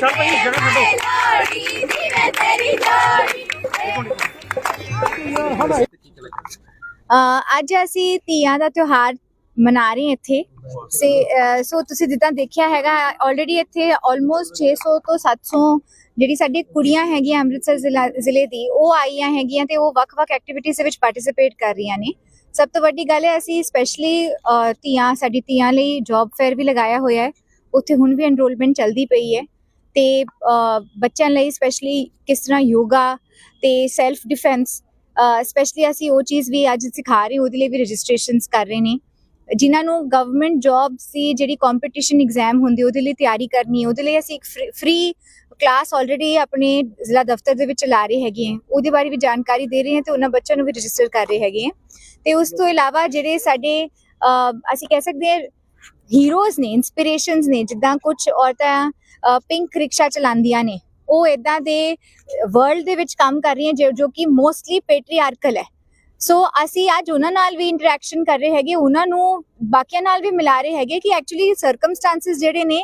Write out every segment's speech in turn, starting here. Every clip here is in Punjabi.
ਜੋੜੀ ਭਾਈ, ਜਗ੍ਹਾ ਛੱਡੋ। ਅੱਜ ਅਸੀਂ ਤੀਆਂ ਦਾ ਤਿਉਹਾਰ ਮਨਾ ਰਹੇ ਇੱਥੇ। ਸੇ ਸੋ ਤੁਸੀਂ ਜਿੱਦਾਂ ਦੇਖਿਆ ਹੈਗਾ ਆਲਰੇਡੀ ਇੱਥੇ ਆਲਮੋਸਟ 600 ਤੋਂ 700 ਜਿਹੜੀ ਸਾਡੀ ਕੁੜੀਆਂ ਹੈਗੀਆਂ ਅੰਮ੍ਰਿਤਸਰ ਜ਼ਿਲ੍ਹਾ- ਜ਼ਿਲ੍ਹੇ ਦੀ ਉਹ ਆਈਆਂ ਹੈਗੀਆਂ ਤੇ ਉਹ ਵੱਖ-ਵੱਖ ਐਕਟੀਵਿਟੀਜ਼ ਦੇ ਵਿੱਚ ਪਾਰਟਿਸਿਪੇਟ ਕਰ ਰਹੀਆਂ ਨੇ। ਸਭ ਤੋਂ ਵੱਡੀ ਗੱਲ ਹੈ ਅਸੀਂ ਸਪੈਸ਼ਲੀ ਤੀਆਂ ਸਾਡੀ ਤੀਆਂ ਲਈ ਜੌਬ ਫੇਅਰ ਵੀ ਲਗਾਇਆ ਹੋਇਆ ਹੈ। ਉੱਥੇ ਹੁਣ ਵੀ ਐਨਰੋਲਮੈਂਟ ਚੱਲਦੀ ਪਈ ਹੈ। ਤੇ ਬੱਚਿਆਂ ਲਈ ਸਪੈਸ਼ਲੀ ਕਿਸ ਤਰ੍ਹਾਂ ਯੋਗਾ ਤੇ ਸੈਲਫ ਡਿਫੈਂਸ ਸਪੈਸ਼ਲੀ ਅਸੀਂ ਉਹ ਚੀਜ਼ ਵੀ ਅੱਜ ਸਿਖਾ ਰਹੇ ਉਹਦੇ ਲਈ ਵੀ ਰਜਿਸਟ੍ਰੇਸ਼ਨਸ ਕਰ ਰਹੇ ਨੇ। ਜਿਨ੍ਹਾਂ ਨੂੰ ਗਵਰਨਮੈਂਟ ਜੌਬਸ ਦੀ ਜਿਹੜੀ ਕੰਪੀਟੀਸ਼ਨ ਐਗਜ਼ਾਮ ਹੁੰਦੀ ਉਹਦੇ ਲਈ ਤਿਆਰੀ ਕਰਨੀ ਹੈ, ਉਹਦੇ ਲਈ ਅਸੀਂ ਇੱਕ ਫ੍ਰੀ ਕਲਾਸ ਆਲਰੇਡੀ ਆਪਣੇ ਜ਼ਿਲ੍ਹਾ ਦਫ਼ਤਰ ਦੇ ਵਿੱਚ ਚਲਾ ਰਹੇ ਹੈਗੇ ਹਾਂ। ਉਹਦੇ ਬਾਰੇ ਵੀ ਜਾਣਕਾਰੀ ਦੇ ਰਹੇ ਹਾਂ ਤੇ ਉਹਨਾਂ ਬੱਚਿਆਂ ਨੂੰ ਵੀ ਰਜਿਸਟਰ ਕਰ ਰਹੇ ਹੈਗੇ ਹਾਂ। ਤੇ ਉਸ ਤੋਂ ਇਲਾਵਾ ਜਿਹੜੇ ਸਾਡੇ ਅਸੀਂ ਕਹਿ ਸਕਦੇ ਹਾਂ ਹੀਰੋਜ਼ ਨੇ ਇਨਸਪੀਰੇਸ਼ਨਸ ਨੇ, ਜਿੱਦਾਂ ਕੁਝ ਔਰਤਾਂ ਪਿੰਕ ਰਿਕਸ਼ਾ ਚਲਾਉਂਦੀਆਂ ਨੇ, ਉਹ ਇਦਾਂ ਦੇ ਵਰਲਡ ਦੇ ਵਿੱਚ ਕੰਮ ਕਰ ਰਹੀਆਂ ਜੋ ਜੋ ਕਿ ਮੋਸਟਲੀ ਪੈਟਰੀਆਰਕਲ ਹੈ। ਸੋ ਅਸੀਂ ਅੱਜ ਉਹਨਾਂ ਨਾਲ ਵੀ ਇੰਟਰੈਕਸ਼ਨ ਕਰ ਰਹੇ ਹੈਗੇ, ਉਹਨਾਂ ਨੂੰ ਬਾਕੀਆਂ ਨਾਲ ਵੀ ਮਿਲਾ ਰਹੇ ਹੈਗੇ ਕਿ ਐਕਚੁਅਲੀ ਸਰਕਮਸਟੈਂਸਸ ਜਿਹੜੇ ਨੇ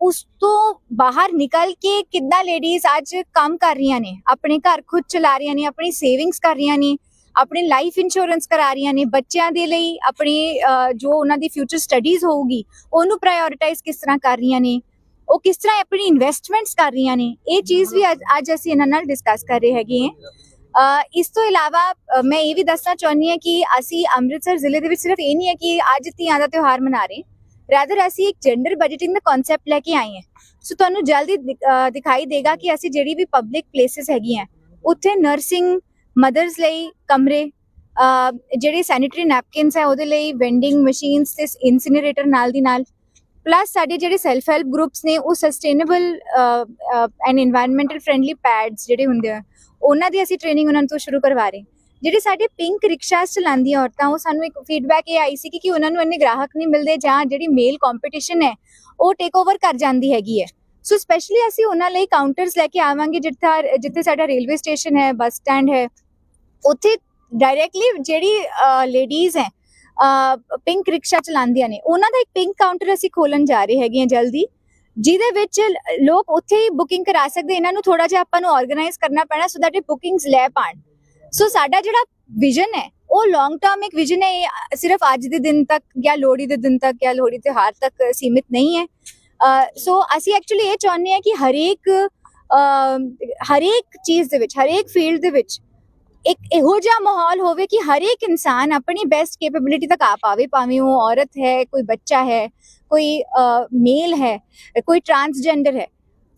ਉਸ ਤੋਂ ਬਾਹਰ ਨਿਕਲ ਕੇ ਕਿੱਦਾਂ ਲੇਡੀਜ਼ ਅੱਜ ਕੰਮ ਕਰ ਰਹੀਆਂ ਨੇ, ਆਪਣੇ ਘਰ ਖੁਦ ਚਲਾ ਰਹੀਆਂ ਨੇ, ਆਪਣੀ ਸੇਵਿੰਗਸ ਕਰ ਰਹੀਆਂ ਨੇ ਆਪਣੀ ਲਾਈਫ ਇੰਸ਼ੋਰੈਂਸ ਕਰਾ ਰਹੀਆਂ ਨੇ, ਬੱਚਿਆਂ ਦੇ ਲਈ ਆਪਣੀ ਜੋ ਉਹਨਾਂ ਦੀ ਫਿਊਚਰ ਸਟੱਡੀਜ਼ ਹੋਊਗੀ, ਉਹਨੂੰ ਪ੍ਰਾਇੋਰਟਾਈਜ਼ ਕਿਸ ਤਰ੍ਹਾਂ ਕਰ ਰਹੀਆਂ ਨੇ, ਉਹ ਕਿਸ ਤਰ੍ਹਾਂ ਆਪਣੀ ਇਨਵੈਸਟਮੈਂਟਸ ਕਰ ਰਹੀਆਂ ਨੇ, ਇਹ ਚੀਜ਼ ਵੀ ਅੱਜ ਅੱਜ ਅਸੀਂ ਇਹਨਾਂ ਨਾਲ ਡਿਸਕਸ ਕਰ ਰਹੇ ਹੈਗੇ ਹਾਂ। ਇਸ ਤੋਂ ਇਲਾਵਾ ਮੈਂ ਇਹ ਵੀ ਦੱਸਣਾ ਚਾਹੁੰਦੀ ਹਾਂ ਕਿ ਅਸੀਂ ਅੰਮ੍ਰਿਤਸਰ ਜ਼ਿਲ੍ਹੇ ਦੇ ਵਿੱਚ ਸਿਰਫ ਇਹ ਨਹੀਂ ਹੈ ਕਿ ਅੱਜ ਧੀਆਂ ਦਾ ਤਿਉਹਾਰ ਮਨਾ ਰਹੇ ਰੈਦਰ ਅਸੀਂ ਇੱਕ ਜੈਂਡਰ ਬਜਟਿੰਗ ਦਾ ਕਨਸੈਪਟ ਲੈ ਕੇ ਆਏ ਹਾਂ। ਸੋ ਤੁਹਾਨੂੰ ਜਲਦੀ ਦਿਖਾਈ ਦੇਗਾ ਕਿ ਅਸੀਂ ਜਿਹੜੀ ਵੀ ਪਬਲਿਕ ਪਲੇਸਿਸ ਹੈਗੀਆਂ, ਉੱਥੇ ਨਰਸਿੰਗ ਮਦਰਸ ਲਈ ਕਮਰੇ ਜਿਹੜੇ ਸੈਨੀਟਰੀ ਨੈਪਕਿਨਸ ਹੈ ਉਹਦੇ ਲਈ ਵੈਂਡਿੰਗ ਮਸ਼ੀਨਸ ਤੇ ਇਨਸਿਨਰੇਟਰ ਨਾਲ ਦੀ ਨਾਲ। ਪਲੱਸ ਸਾਡੇ ਜਿਹੜੇ ਸੈਲਫ ਹੈਲਪ ਗਰੁੱਪਸ ਨੇ, ਉਹ sustainable and environmental friendly pads ਜਿਹੜੇ ਹੁੰਦੇ ਆ, ਉਹਨਾਂ ਦੀ ਅਸੀਂ ਟ੍ਰੇਨਿੰਗ ਉਹਨਾਂ ਤੋਂ ਸ਼ੁਰੂ ਕਰਵਾ ਰਹੇ। ਜਿਹੜੇ ਸਾਡੇ ਪਿੰਕ ਰਿਕਸ਼ਾਸ ਚਲਾਉਂਦੀਆਂ ਔਰਤਾਂ, ਉਹ ਸਾਨੂੰ ਇੱਕ ਫੀਡਬੈਕ ਇਹ ਆਈ ਸੀ ਕਿ ਉਹਨਾਂ ਨੂੰ ਇੰਨੇ ਗ੍ਰਾਹਕ ਨਹੀਂ ਮਿਲਦੇ ਜਾਂ ਜਿਹੜੀ ਮੇਲ ਕੰਪੀਟੀਸ਼ਨ ਹੈ, ਉਹ ਟੇਕ ਓਵਰ ਕਰ ਜਾਂਦੀ ਹੈਗੀ ਹੈ। ਸੋ ਸਪੈਸ਼ਲੀ ਅਸੀਂ ਉਹਨਾਂ ਲਈ ਕਾਊਂਟਰਸ ਲੈ ਕੇ ਆਵਾਂਗੇ, ਜਿੱਥੇ ਜਿੱਥੇ ਸਾਡਾ ਰੇਲਵੇ ਸਟੇਸ਼ਨ ਹੈ ਬੱਸ ਸਟੈਂਡ ਹੈ ਉੱਥੇ ਡਾਇਰੈਕਟਲੀ ਜਿਹੜੀ ਲੇਡੀਜ਼ ਹੈ ਪਿੰਕ ਰਿਕਸ਼ਾ ਚਲਾਉਂਦੀਆਂ ਨੇ। ਉਹਨਾਂ ਦਾ ਇੱਕ ਪਿੰਕ ਕਾਊਂਟਰ ਅਸੀਂ ਖੋਲਣ ਜਾ ਰਹੇ ਹੈਗੇ ਹਾਂ ਜਲਦੀ, ਜਿਹਦੇ ਵਿੱਚ ਲੋਕ ਉੱਥੇ ਹੀ ਬੁਕਿੰਗ ਕਰਾ ਸਕਦੇ, ਇਹਨਾਂ ਨੂੰ ਥੋੜਾ ਜਿਹਾ ਆਪਾਂ ਨੂੰ ਆਰਗੇਨਾਈਜ਼ ਕਰਨਾ ਪੈਣਾ ਸੋ ਦੈਟ ਇਹ ਬੁਕਿੰਗਸ ਲੈ ਪਾਣ। ਸੋ ਸਾਡਾ ਜਿਹੜਾ ਵਿਜ਼ਨ ਹੈ, ਉਹ ਲੌਂਗ ਟਰਮ ਇੱਕ ਵਿਜ਼ਨ ਹੈ, ਇਹ ਸਿਰਫ ਅੱਜ ਦੇ ਦਿਨ ਤੱਕ ਜਾਂ ਲੋਹੜੀ ਦੇ ਦਿਨ ਤੱਕ ਜਾਂ ਲੋਹੜੀ ਤਿਉਹਾਰ ਤੱਕ ਸੀਮਿਤ ਨਹੀਂ ਹੈ। ਸੋ ਅਸੀਂ ਐਕਚੁਅਲੀ ਇਹ ਚਾਹੁੰਦੇ ਹਾਂ ਕਿ ਹਰੇਕ ਹਰੇਕ ਚੀਜ਼ ਦੇ ਵਿੱਚ, ਹਰੇਕ ਫੀਲਡ ਦੇ ਵਿੱਚ ਇੱਕ ਇਹੋ ਜਿਹਾ ਮਾਹੌਲ ਹੋਵੇ ਕਿ ਹਰੇਕ ਇਨਸਾਨ ਆਪਣੀ ਬੈਸਟ ਕੈਪੇਬਿਲਿਟੀ ਤੱਕ ਆ ਪਾਵੇ, ਭਾਵੇਂ ਉਹ ਔਰਤ ਹੈ, ਕੋਈ ਬੱਚਾ ਹੈ, ਕੋਈ ਮੇਲ ਹੈ, ਕੋਈ ਟਰਾਂਸਜੈਂਡਰ ਹੈ।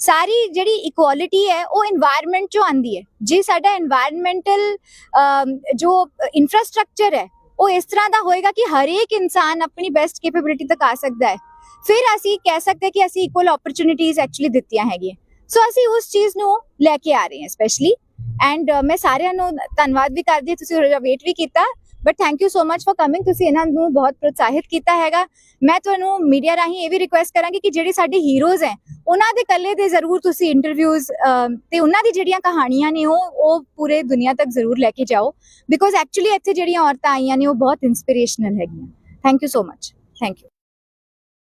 ਸਾਰੀ ਜਿਹੜੀ ਇਕੁਆਲਿਟੀ ਹੈ, ਉਹ এনवायरमेंट ਚੋਂ ਆਂਦੀ ਹੈ। ਜੇ ਸਾਡਾ এনवायरमेंटल ਜੋ ਇਨਫਰਾਸਟ੍ਰਕਚਰ ਹੈ, ਉਹ ਇਸ ਤਰ੍ਹਾਂ ਦਾ ਹੋਏਗਾ ਕਿ ਹਰੇਕ ਇਨਸਾਨ ਆਪਣੀ ਬੈਸਟ ਕੈਪੇਬਿਲਿਟੀ ਤੱਕ ਆ ਸਕਦਾ ਹੈ। ਫਿਰ ਅਸੀਂ ਕਹਿ ਸਕਦੇ ਕਿ ਅਸੀਂ ਇਕੁਅਲ ਓਪਰਚ्युनिटीज ਐਕਚੁਅਲੀ ਦਿੱਤੀਆਂ ਹੈਗੀਆਂ। ਸੋ ਅਸੀਂ ਉਸ ਚੀਜ਼ ਨੂੰ ਲੈ ਕੇ ਆ ਰਹੇ ਹਾਂ ਸਪੈਸ਼ਲੀ ਐਂਡ uh, ਮੈਂ ਸਾਰਿਆਂ ਨੂੰ ਧੰਨਵਾਦ ਵੀ ਕਰਦੀ ਹਾਂ। ਤੁਸੀਂ ਥੋੜਾ ਜਿਹਾ ਵੇਟ ਵੀ ਕੀਤਾ। But thank you so much for coming ਤੁਸੀਂ ਇਹਨਾਂ ਨੂੰ ਬਹੁਤ ਪ੍ਰੋਤਸਾਹਿਤ ਕੀਤਾ ਹੈਗਾ। ਮੈਂ ਤੁਹਾਨੂੰ ਮੀਡੀਆ ਰਾਹੀਂ ਇਹ ਵੀ ਰਿਕੁਐਸਟ ਕਰਾਂਗੀ ਕਿ ਜਿਹੜੇ ਸਾਡੇ ਹੀਰੋਜ਼ ਹੈ, ਉਹਨਾਂ ਦੇ ਕੱਲੇ ਦੇ ਜ਼ਰੂਰ ਤੁਸੀਂ ਇੰਟਰਵਿਊਜ਼ ਤੇ ਉਹਨਾਂ ਦੀ ਜਿਹੜੀਆਂ ਕਹਾਣੀਆਂ ਨੇ ਉਹ ਉਹ ਪੂਰੇ ਦੁਨੀਆ ਤੱਕ ਜ਼ਰੂਰ ਲੈ ਕੇ ਜਾਓ। ਬਿਕੋਜ਼ ਐਕਚੁਅਲੀ ਇੱਥੇ ਜਿਹੜੀਆਂ ਔਰਤਾਂ ਆਈਆਂ ਨੇ, ਉਹ ਬਹੁਤ ਇਨਸਪੀਰੇਸ਼ਨਲ ਹੈਗੀਆਂ। Thank you so much thank you